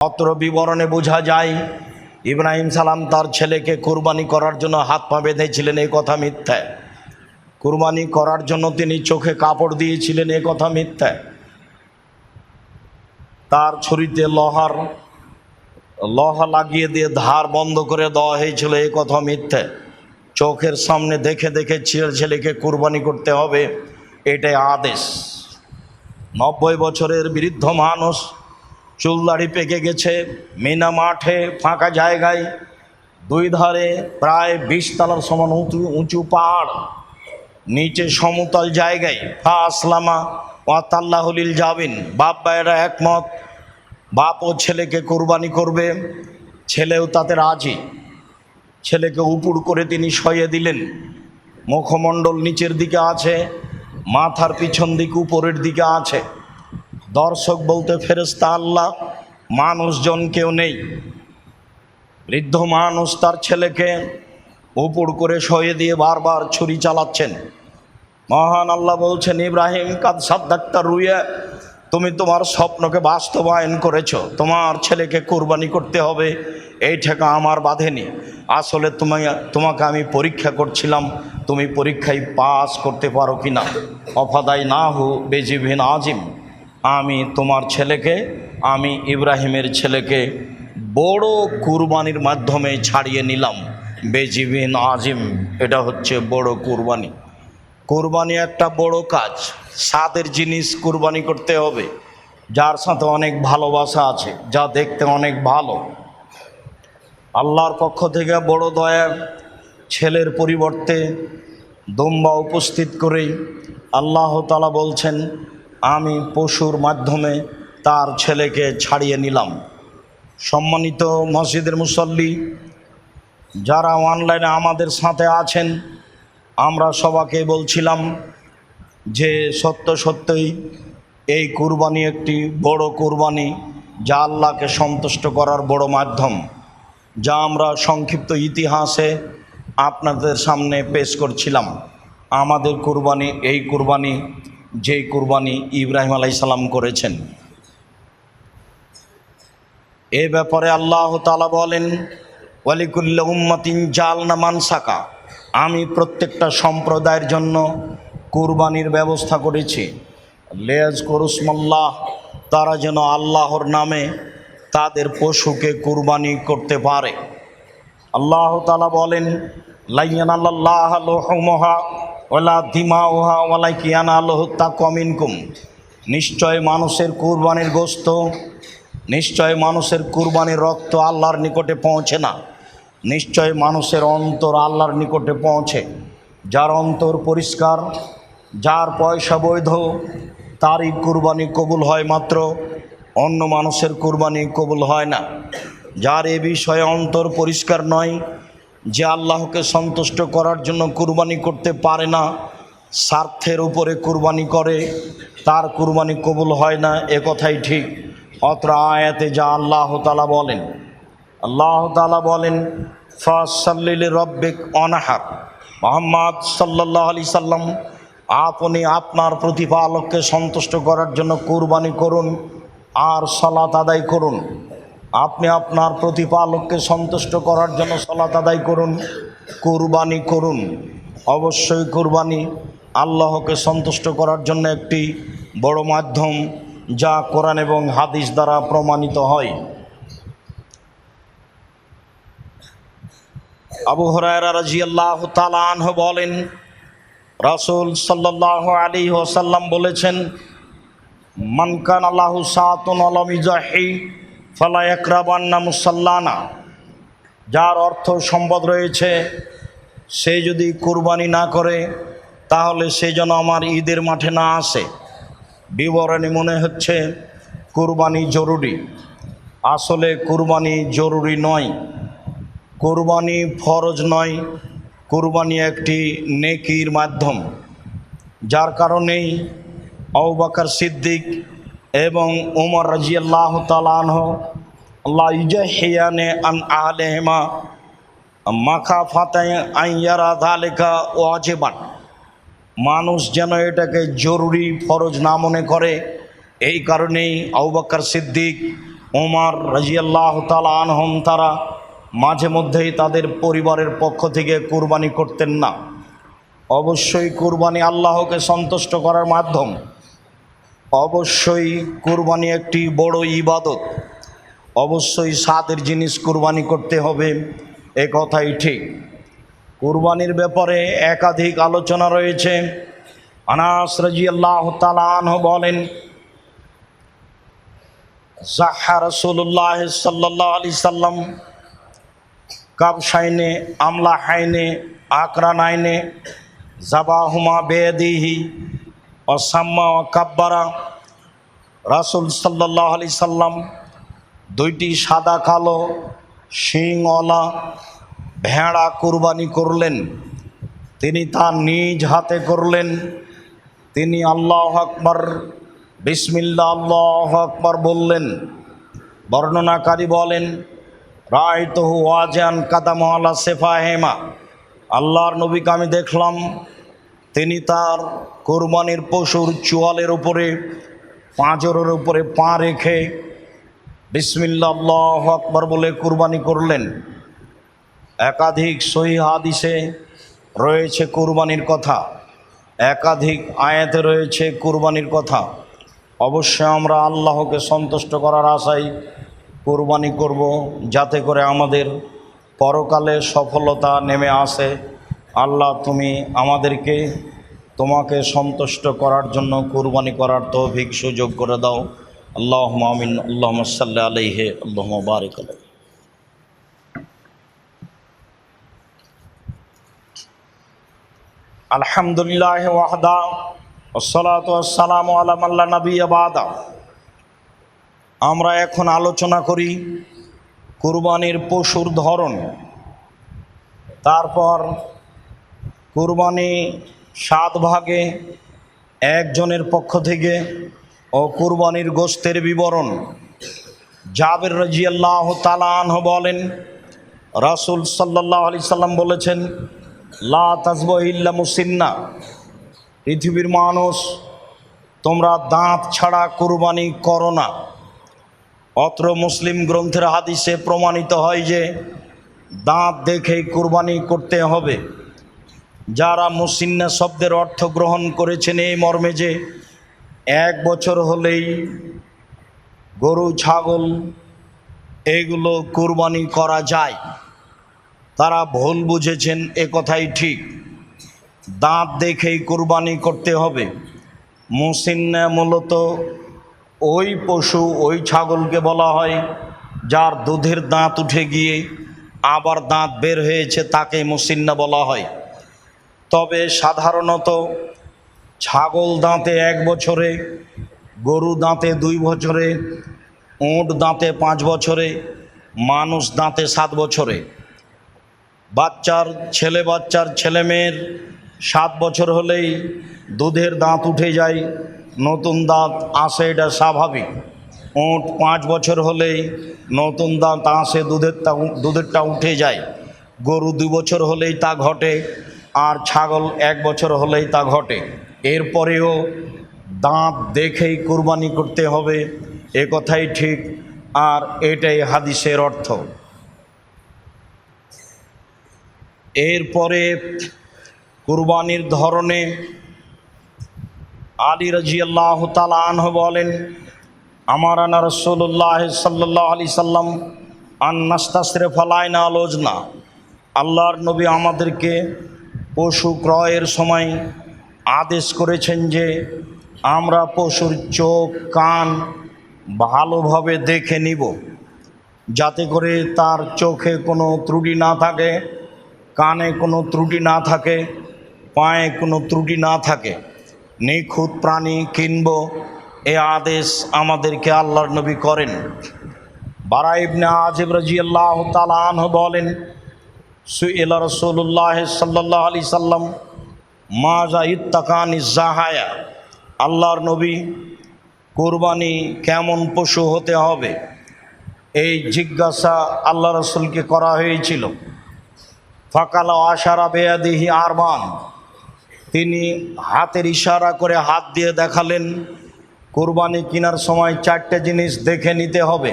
অত্র বিবরণে বোঝা যায়, ইব্রাহিম সালাম তার ছেলেকে কুরবানি করার জন্য হাত পা বেঁধেছিলেন এই কথা মিথ্যা। কুরবানি করার জন্য তিনি চোখে কাপড় দিয়েছিলেন, এ কথা মিথ্যা। তার ছুরিতে লোহার, লহা লাগিয়ে দিয়ে ধার বন্ধ করে দেওয়া হয়েছিল, এ কথা মিথ্যে। চোখের সামনে দেখে দেখে ছেলে ছেলেকে কুরবানি করতে হবে, এটাই আদেশ। নব্বই বছরের বৃদ্ধ মানুষ চুলদাড়ি পেকে গেছে, মিনা মাঠে ফাঁকা জায়গায়। দুই ধারে প্রায় বিশ তলার সমান উঁচু উঁচু পাহাড়। নিচে সমতল জায়গায়, ফা আসলামা ওয়াতাল্লাহলিল যাবিন বাপ ভাইয়েরা একমত, বাপ ও ছেলেকে কোরবানি করবে, ছেলেও তাতে রাজি। ছেলেকে উপুর করে তিনি সয়ে দিলেন। মুখমণ্ডল নিচের দিকে আছে, মাথার পিছন দিক উপরের দিকে আছে। দর্শক বলতে ফেরেস্তা আল্লাহ, মানুষজন কেউ নেই। বৃদ্ধ মানুষ তার ছেলেকে উপুর করে সয়ে দিয়ে বারবার ছুরি চালাচ্ছেন। মহান আল্লাহ বলছেন, ইব্রাহিম, কাদ সাদ্দাক্তার রুইয়া, তুমি তোমার স্বপ্নকে বাস্তবায়ন করেছ। তোমার ছেলেকে কোরবানি করতে হবে। এই ঠেকা আমার বাঁধেনি। আসলে তোমায়, তোমাকে আমি পরীক্ষা করছিলাম। তুমি পরীক্ষায় পাস করতে পারো কি না অফাদাই না হু বেজিভিন আজিম। আমি তোমার ছেলেকে, আমি ইব্রাহিমের ছেলেকে বড় কুরবানির মাধ্যমে ছাড়িয়ে নিলাম। বেজিবিন আজিম, এটা হচ্ছে বড় কুরবানি। কুরবানি একটা বড় কাজ। স্বাদের জিনিস কুরবানি করতে হবে। যার সাথে অনেক ভালোবাসা আছে, যা দেখতে অনেক ভালো। আল্লাহর পক্ষ থেকে বড় দয়া, ছেলের পরিবর্তে দম্বা উপস্থিত করেই আল্লাহ তালা বলছেন আমি পশুর মাধ্যমে তার ছেলেকে ছাড়িয়ে নিলাম। সম্মানিত মসজিদের মুসল্লি, যারা অনলাইনে আমাদের সাথে আছেন, আমরা সবাকে বলছিলাম যে সত্য সত্যই এই কুরবানি একটি বড় কুরবানি যা আল্লাহকে সন্তুষ্ট করার বড় মাধ্যম, যা আমরা সংক্ষিপ্ত ইতিহাসে আপনাদের সামনে পেশ করছিলাম। আমাদের কুরবানি, এই কুরবানি যেই কুরবানি ইব্রাহিম আলাই সালাম করেছেন। এ ব্যাপারে আল্লাহ তালা বলেন, ওয়ালিকুল্লা উম্মাতিন জালনা মানসাকা। আমি প্রত্যেকটা সম্প্রদায়ের জন্য কুরবানির ব্যবস্থা করেছি। লেজ করুসমল্লাহ তারা যেন আল্লাহর নামে তাদের পশুকে কুরবানি করতে পারে। আল্লাহ তালা বলেন লাইয়ান আল্লাহ লোহমহা ওলা ধিমা ওহা ওলাই কিয়ান তা কমিনকুম নিশ্চয় মানুষের কুরবানির গোস্ত নিশ্চয় মানুষের কুরবানির রক্ত আল্লাহর নিকটে পৌঁছে না। নিশ্চয় মানুষের অন্তর আল্লাহর নিকটে পৌঁছে। যার অন্তর পরিষ্কার, যার পয়সা বৈধ, তারই কুরবানি কবুল হয় মাত্র, অন্য মানুষের কুরবানি কবুল হয় না। যার এ বিষয়ে অন্তর পরিষ্কার নয় যে আল্লাহকে সন্তুষ্ট করার জন্য কুরবানি করতে পারে না, স্বার্থের উপরে কুরবানি করে, তার কুরবানি কবুল হয় না, এ কথাই ঠিক। অত্র আয়াতে যা আল্লাহ তালা বলেন, আল্লাহ তালা বলেন, ফাসাল্লিল রব্বিক অনাহার। মোহাম্মদ সাল্লাহ আলি সাল্লাম, আপনি আপনার প্রতিপালককে সন্তুষ্ট করার জন্য কুরবানি করুন আর সলাত আদায় করুন। আপনি আপনার প্রতিপালককে সন্তুষ্ট করার জন্য সলাত আদায় করুন, কুরবানি করুন। অবশ্যই কুরবানি আল্লাহকে সন্তুষ্ট করার জন্য একটি বড় মাধ্যম যা কোরআন এবং হাদিস দ্বারা প্রমাণিত হয়। আবু হরায়রা তালাহ বলেন, রাসুল সাল্লাহ আলী ওসাল্লাম বলেছেন মানকান আল্লাহ সাতুন আলমিজাহি ফালা একরাবান্না মুসাল্লানা, যার অর্থ সম্পদ রয়েছে, সে যদি কুরবানি না করে, তাহলে সে যেন আমার ঈদের মাঠে না আসে। বিবরণী মনে হচ্ছে, কুরবানি জরুরি। আসলে কুরবানি জরুরি নয়। কুরবানি ফরজ নয়, কুরবানি একটি নেকির মাধ্যম। যার কারণেই আউবাকার সিদ্দিক এবং উমর রাজি আল্লাহ তালাহ আল্লাহ ইজাহিয়ানে আন আহলেহেমা মাখা ফাতায় আইয়ারা ধালেকা ও আজেবান মানুষ যেন এটাকে জরুরি ফরজ না মনে করে, এই কারণেই আউবাক্কার সিদ্দিক ওমার রাজিয়াল্লাহ তালা আনহম তারা মাঝে মধ্যেই তাদের পরিবারের পক্ষ থেকে কুরবানি করতেন না। অবশ্যই কুরবানি আল্লাহকে সন্তুষ্ট করার মাধ্যম। অবশ্যই কুরবানি একটি বড় ইবাদত। অবশ্যই স্বাদের জিনিস কুরবানি করতে হবে, এ কথাই ঠিক। কুরবানির ব্যাপারে একাধিক আলোচনা রয়েছে। আনাস রাজিয়াল্লাহ তালাহ বলেন, জাহা রসুল্লাহ সাল্লাহ আলি সাল্লাম কাবসাইনে আমলা হাইনে আকরা নাইনে জাবাহুমা বেদিহি অসাম্মা কাব্বারা। রাসুল সাল্লাহ আলি সাল্লাম দুইটি সাদা, কালো, শিংওয়ালা, ভেড়া কুরবানি করলেন। তিনি তার নিজ হাতে করলেন। তিনি আল্লাহ আকবর বিসমিল্লা আল্লাহ আকবর বললেন। বর্ণনাকারী বলেন রায় তহু ওয়াজান কাদামওয়ালা সেফা হেমা আল্লাহর নবীকে আমি দেখলাম তিনি তার কোরবানির পশুর চোয়ালের উপরে, পাঁজরের উপরে পা রেখে বিসমিল্লা আল্লাহ আকবর বলে কুরবানি করলেন। একাধিক সহি হাদিসে রয়েছে কুরবানির কথা, একাধিক আয়াতে রয়েছে কুরবানির কথা। অবশ্যই আমরা আল্লাহকে সন্তুষ্ট করার আশায় কুরবানি করব, যাতে করে আমাদের পরকালে সফলতা নেমে আসে। আল্লাহ, তুমি আমাদেরকে তোমাকে সন্তুষ্ট করার জন্য কুরবানি করার তৌফিক, সুযোগ করে দাও। আল্লাহ আমিন আল্লাহ সাল্লাহ আলহে আল্লাহ বারিক আলহামদুলিল্লাহ ওয়াহদা ওসলাতাম আলাম আল্লাহ নবী আবাদা আমরা এখন আলোচনা করি কুরবানির পশুর ধরন। তারপর কুরবানি সাত ভাগে, একজনের পক্ষ থেকে ও কুরবানির গোস্তের বিবরণ। জাবের রাজিয়াল্লাহ তালাহ বলেন, রাসুল সাল্লাহ আলি সাল্লাম বলেছেন, লা তাজব ইল্লা মুসিন্না। পৃথিবীর মানুষ, তোমরা দাঁত ছাড়া কুরবানি করো না। অত্র মুসলিম গ্রন্থের হাদিসে প্রমাণিত হয় যে, দাঁত দেখেই কুরবানি করতে হবে। যারা মুসিন্না শব্দের অর্থ গ্রহণ করেছেন এই মর্মে যে এক বছর হলেই গরু, ছাগল এগুলো কুরবানি করা যায়। তারা ভুল বুঝেছেন, এ কথাই ঠিক। দাঁত দেখেই কুরবানি করতে হবে। মুসিন্না মূলত ওই পশু, ওই ছাগলকে বলা হয়, যার দুধের দাঁত উঠে গিয়ে আবার দাঁত বের হয়েছে, তাকে মুসিন্না বলা হয়। তবে সাধারণত ছাগল দাঁতে এক বছরে, গরু দাঁতে দুই বছরে, উঁট দাঁতে পাঁচ বছরে, মানুষ দাঁতে সাত বছরে। বাচ্চার ছেলে বাচ্চার ছেলে মেয়ের সাত বছর হলেই দুধের দাঁত উঠে যায়, নতুন দাঁত আসে এটা স্বাভাবিক। উঁট পাঁচ বছর হলেই নতুন দাঁত আসে, দুধেরটা দুধেরটা উঠে যায়। গরু দু বছর হলেই তা ঘটে আর ছাগল এক বছর হলেই তা ঘটে। এরপরেও দাঁত দেখেই কুরবানি করতে হবে, এ কথাই ঠিক। আর এটাই হাদিসের অর্থ। এরপরে কুরবানির ধরনে আলী রাজিয়াল্লাহ তালাহ বলেন, আমার আনা রসুল্লাহ সাল্লাহ আলি সাল্লাম আন্নাস্তাসরে ফলায়না আলোচনা আল্লাহর নবী আমাদেরকে পশু ক্রয়ের সময় আদেশ করেছেন যে আমরা পশুর চোখ, কান ভালোভাবে দেখে নিব, যাতে করে তার চোখে কোনো ত্রুটি না থাকে, কানে কোনো ত্রুটি না থাকে, পায়ে কোনো ত্রুটি না থাকে। নিখুঁত প্রাণী কিনব, এ আদেশ আমাদেরকে আল্লাহর নবী করেন। বারাইবনে আজিব রাজি আল্লাহ তালাহ বলেন সুইলা রসুল্লাহ সাল্লাহ আলি সাল্লাম মাজা ইত্তাকান ইজাহায়া আল্লাহর নবী, কোরবানি কেমন পশু হতে হবে? এই জিজ্ঞাসা আল্লাহ রসুলকে করা হয়েছিল। ফাকালা আশারা বেয়াদিহি আরমান তিনি হাতের ইশারা করে হাত দিয়ে দেখালেন, কোরবানি কেনার সময় চারটে জিনিস দেখে নিতে হবে।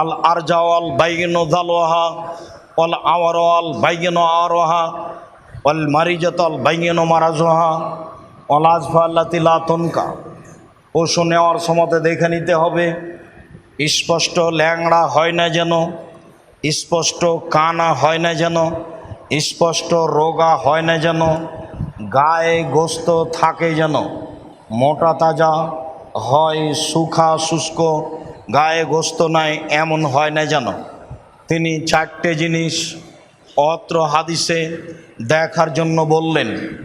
আল আরজাওয়াল বাইগিন জালোহা অল আওয়ার অল বাইগিন আরোহা অল মারিজাতল বাইগিন মারাজোহা অল আজফা আল্লাহ তিলা তনকা। পশু নেওয়ার সময়তে দেখে নিতে হবে, স্পষ্ট ল্যাংড়া হয় না যেন, স্পষ্ট কানা হয় না যেন, স্পষ্ট রোগা হয় না যেন, গায়ে গোস্ত থাকে যেন, মোটা তাজা হয় শুখা শুষ্ক, গায়ে গোস্ত নাই, এমন হয় না যেন। তিনি চারটে জিনিস অত্র হাদিসে দেখার জন্য বললেন।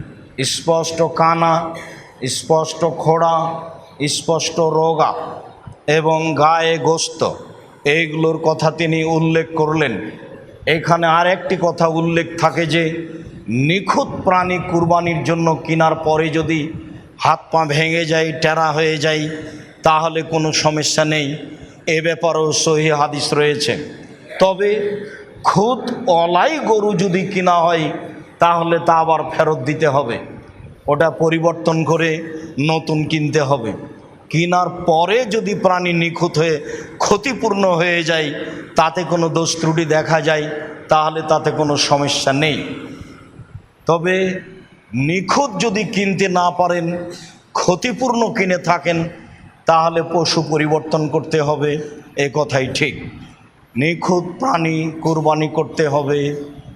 স্পষ্ট কানা, স্পষ্ট খোড়া, স্পষ্ট রোগা এবং গায়ে গোস্ত। এইগুলোর কথা তিনি উল্লেখ করলেন। এখানে আর একটি কথা উল্লেখ থাকে যে, নিখুঁত প্রাণী কুরবানির জন্য কেনার পরে যদি হাত পা ভেঙে যায়, টেরা হয়ে যায়, তাহলে কোনো সমস্যা নেই। এ ব্যাপারেও সহি হাদিস রয়েছে। তবে খুদ অলাই গরু যদি কিনা হয়, তাহলে তা আবার ফেরত দিতে হবে। ওটা পরিবর্তন করে নতুন কিনতে হবে। কেনার পরে যদি প্রাণী নিখুঁত হয়ে ক্ষতিপূর্ণ হয়ে যায়, তাতে কোনো দোষ ত্রুটি দেখা যায়, তাহলে তাতে কোনো সমস্যা নেই। তবে নিখুঁত যদি কিনতে না পারেন, ক্ষতিপূর্ণ কিনে থাকেন, তাহলে পশু পরিবর্তন করতে হবে, এ কথাই ঠিক। নিখুঁত প্রাণী কোরবানি করতে হবে,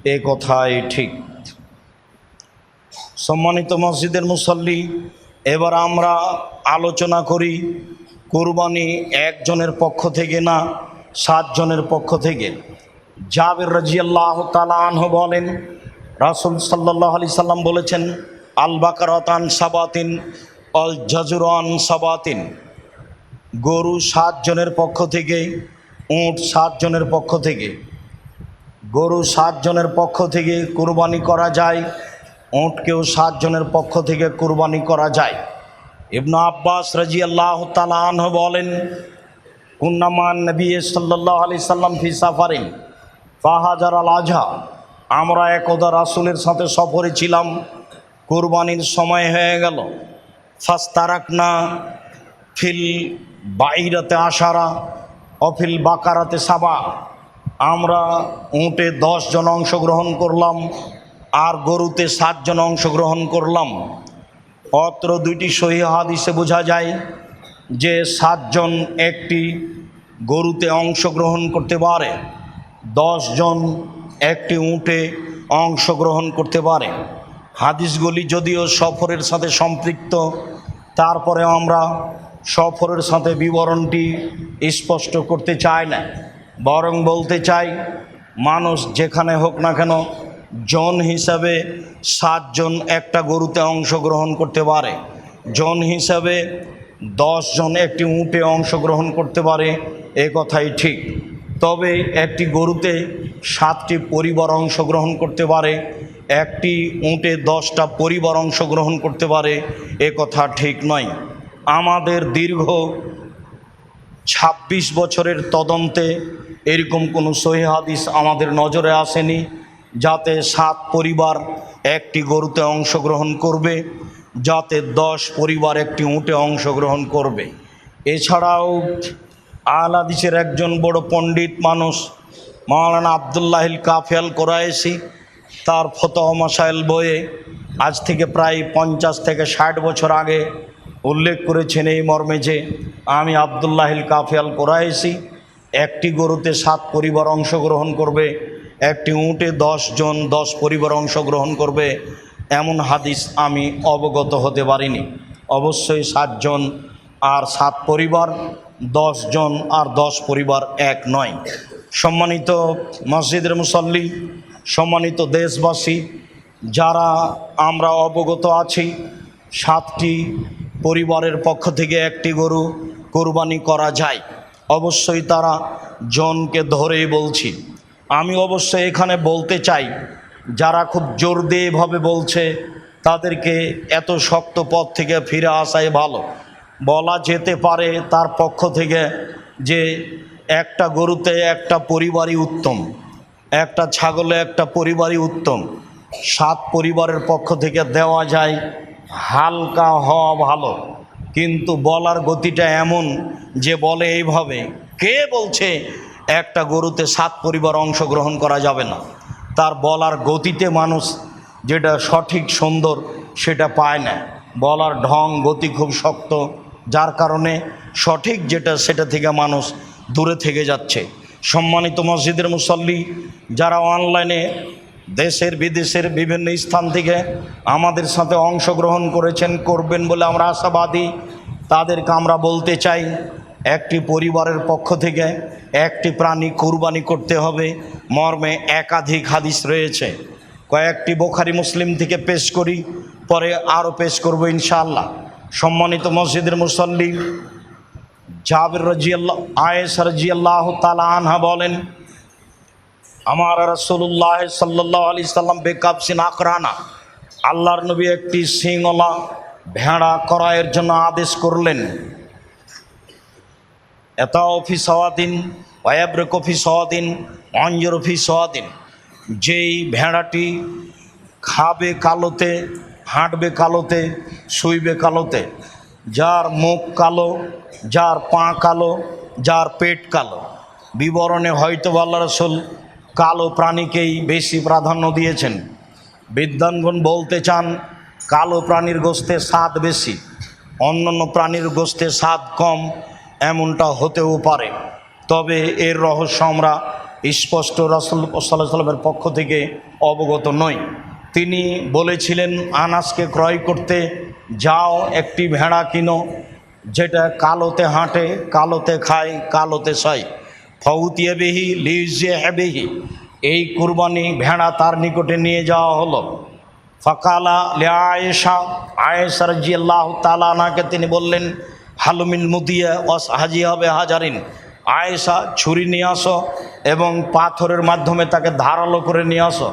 এ কথাই ঠিক। সম্মানিত মসজিদের মুসল্লি, এবার আমরা আলোচনা করি কোরবানি একজনের পক্ষ থেকে না সাতজনের পক্ষ থেকে। জাবের রাজিয়াল্লাহ তালাহ বলেন, রাসুল সাল্লাহ আলি সাল্লাম বলেছেন, আল বাকারতান সাবাতিন অল জাজুরান সাবাতিন। গরু সাতজনের পক্ষ থেকে উঁট সাতজনের পক্ষ থেকে, গরু সাতজনের পক্ষ থেকে কুরবানি করা যায়, উঁটকেও সাতজনের পক্ষ থেকে কুরবানি করা যায়। ইবনু আব্বাস রাজি আল্লাহ তালাহ বলেন কুন্নামান নবী সাল্লাহ আলি সাল্লাম ফি সাফারিন ফাহাজার আল আজহা, আমরা একদা রাসুলের সাথে সফরে ছিলাম, কুরবানির সময় হয়ে গেল। ফাস্তারাকনা ফিল বাইরাতে আশারা অফিল বাকারাতে সাবা। আমরা উঁটে জন অংশগ্রহণ করলাম, আর গরুতে সাতজন অংশগ্রহণ করলাম। অত্র দুইটি সহি হাদিসে বোঝা যায় যে সাতজন একটি গরুতে অংশগ্রহণ করতে পারে জন একটি উঁটে অংশগ্রহণ করতে পারে। হাদিসগুলি যদিও সফরের সাথে সম্পৃক্ত তারপরে আমরা সফরের সাথে বিবরণটি স্পষ্ট করতে চায় না। বরং বলতে চাই, মানুষ যেখানে হোক না কেন, জন হিসাবে সাতজন একটা গরুতে অংশগ্রহণ করতে পারে। জন হিসাবে জন একটি উঁটে অংশগ্রহণ করতে পারে, এ কথাই ঠিক। তবে একটি গরুতে সাতটি পরিবার অংশগ্রহণ করতে পারে, একটি উঁটে দশটা পরিবার অংশগ্রহণ করতে পারে, এ কথা ঠিক নয়। আমাদের দীর্ঘ ২৬ বছরের তদন্তে এরকম কোনো সহি হাদিস আমাদের নজরে আসেনি, যাতে সাত পরিবার একটি গরুতে অংশগ্রহণ করবে, যাতে দশ পরিবার একটি উঁটে অংশগ্রহণ করবে। এছাড়াও আলাদিসের একজন বড় পণ্ডিত মানুষ, মাওলানা আবদুল্লাহিল কাফিয়াল কোরায়েসি তার ফতহ মাসাইল বইয়ে আজ থেকে প্রায় পঞ্চাশ থেকে ষাট বছর আগে উল্লেখ করেছেন এই মর্মে যে আমি আবদুল্লাহিল কাফিয়াল কোরায়েসি একটি গরুতে সাত পরিবার অংশগ্রহণ করবে, একটি উঁটে দশ জন দশ পরিবার অংশগ্রহণ করবে, এমন হাদিস আমি অবগত হতে পারিনি। অবশ্যই সাতজন আর সাত পরিবার, দশ জন আর দশ পরিবার এক নয়। সম্মানিত মসজিদের মুসল্লি, সম্মানিত দেশবাসী, যারা আমরা অবগত আছি, সাতটি পরিবারের পক্ষ থেকে একটি গরু কোরবানি করা যায়। অবশ্যই তারা জনকে ধরেই বলছি। আমি অবশ্যই এখানে বলতে চাই, যারা খুব জোর দিয়ে এভাবে বলছে, তাদেরকে এত শক্ত পথ থেকে ফিরে আসাই ভালো। বলা যেতে পারে তার পক্ষ থেকে যে একটা গরুতে একটা পরিবারই উত্তম, একটা ছাগলে একটা পরিবারই উত্তম, সাত পরিবারের পক্ষ থেকে দেওয়া যায়। হালকা হওয়া ভালো, কিন্তু বলার গতিটা এমন যে বলে এইভাবে, কে বলছে একটা গরুতে সাত পরিবার অংশগ্রহণ করা যাবে না? তার বলার গতিতে মানুষ যেটা সঠিক সুন্দর সেটা পায় না। বলার ঢং, গতি খুব শক্ত, যার কারণে সঠিক যেটা সেটা থেকে মানুষ দূরে থেকে যাচ্ছে। সম্মানিত মসজিদের মুসল্লি, যারা অনলাইনে দেশের বিদেশের বিভিন্ন স্থান থেকে আমাদের সাথে অংশগ্রহণ করেছেন, করবেন বলে আমরা আশাবাদী। তাদেরকে আমরা বলতে চাই, একটি পরিবারের পক্ষ থেকে একটি প্রাণী কুরবানি করতে হবে। মর্মে একাধিক হাদিস রয়েছে। কয়েকটি বোখারি মুসলিম থেকে পেশ করি, পরে আরও পেশ করব ইনশাআল্লাহ। সম্মানিত মসজিদের মুসল্লি জাবির রাজিয়াল্লাহ আয়েস রাজিয়াল্লাহ তালা আনহা বলেন আমার রসুল্লাহ সাল্লাহ আলি সাল্লাম বেকাবসিন আকরানা আল্লাহর নবী একটি সিংওয়ালা ভেড়া করায়ের জন্য আদেশ করলেন। এত অফি সওয়াদিন ওয়াব্রেক অফি সওয়াদিন অঞ্জর অফি সওয়াদিন। যেই ভেড়াটি খাবে কালোতে, হাঁটবে কালোতে, শুইবে কালোতে, যার মুখ কালো, যার পা কালো, যার পেট কালো, বিবরণে হয়তো আল্লাহ রসুল কালো প্রাণীকেই বেশি প্রাধান্য দিয়েছেন। বিদ্যানগণ বলতে চান, কালো প্রাণীর গোস্তে স্বাদ বেশি, অন্যান্য প্রাণীর গোস্তে স্বাদ কম, এমনটা হতেও পারে। তবে এর রহস্য আমরা স্পষ্ট রসুল সাল্লামের পক্ষ থেকে অবগত নই। তিনি বলেছিলেন আনাসকে ক্রয় করতে যাও, একটি ভেড়া কিনো, যেটা কালোতে হাঁটে, কালোতে খায়, কালোতে সয় ফৌতিয়ে বেহি লিজে হেবেহি এই কুরবানি ভেড়া তার নিকটে নিয়ে যাওয়া হলো। ফকালা লে আয়েশা আয়েশা রাজি আল্লাহ তালানাকে তিনি বললেন হালুমিন মুদিয়া অস হাজি হবে হাজারিন। আয়েশা, ছুরি নিয়ে আসো এবং পাথরের মাধ্যমে তাকে ধারালো করে নিয়ে আসো।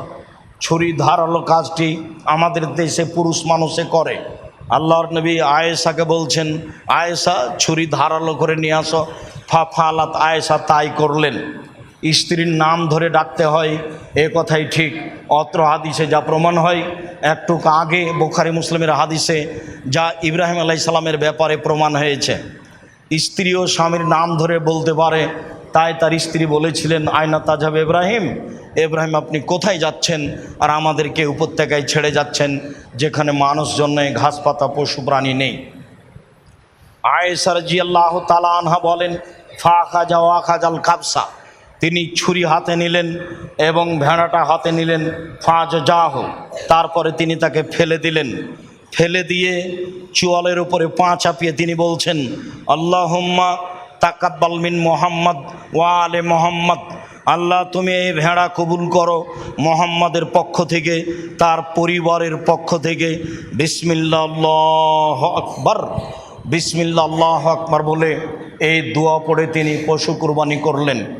ছুরি ধারালো কাজটি আমাদের দেশে পুরুষ মানুষে করে। আল্লাহর নবী আয়েশাকে বলছেন, আয়েশা, ছুরি ধারালো করে নিয়ে আসো। ফা ফালাত আয়েশা তাই করলেন। স্ত্রীর নাম ধরে ডাকতে হয়, এ কথাই ঠিক। অত্র হাদিসে যা প্রমাণ হয় একটু আগে বোখারি মুসলিমের হাদিসে যা ইব্রাহিম আলাইসাল্লামের ব্যাপারে প্রমাণ হয়েছে। স্ত্রী ও স্বামীর নাম ধরে বলতে পারে, তাই তার স্ত্রী বলেছিলেন, আয়না তাজাব ইব্রাহিম ইব্রাহিম আপনি কোথায় যাচ্ছেন? আর আমাদেরকে উপত্যকায় ছেড়ে যাচ্ছেন, যেখানে মানুষজন্যে ঘাস পাতা পশু প্রাণী নেই। আয়েসার জি আল্লাহ তালা আনহা বলেন ফা খাজা খাজাল কাবসা তিনি ছুরি হাতে নিলেন এবং ভেড়াটা হাতে নিলেন ফাঁজ যাহ তারপরে তিনি তাকে ফেলে দিলেন। ফেলে দিয়ে চুয়ালের উপরে পা চাপিয়ে তিনি বলছেন, আল্লাহম্মা তাকাব্বাল মিন মোহাম্মদ ওয়া আলে মোহাম্মদ। আল্লাহ, তুমি এই ভেড়া কবুল করো মোহাম্মদের পক্ষ থেকে, তার পরিবারের পক্ষ থেকে। বিসমিল্লা আল্লাহ আকবর। বিসমিল্লা আল্লাহ আকবর বলে এই দোয়া পড়ে তিনি পশু কুরবানি করলেন।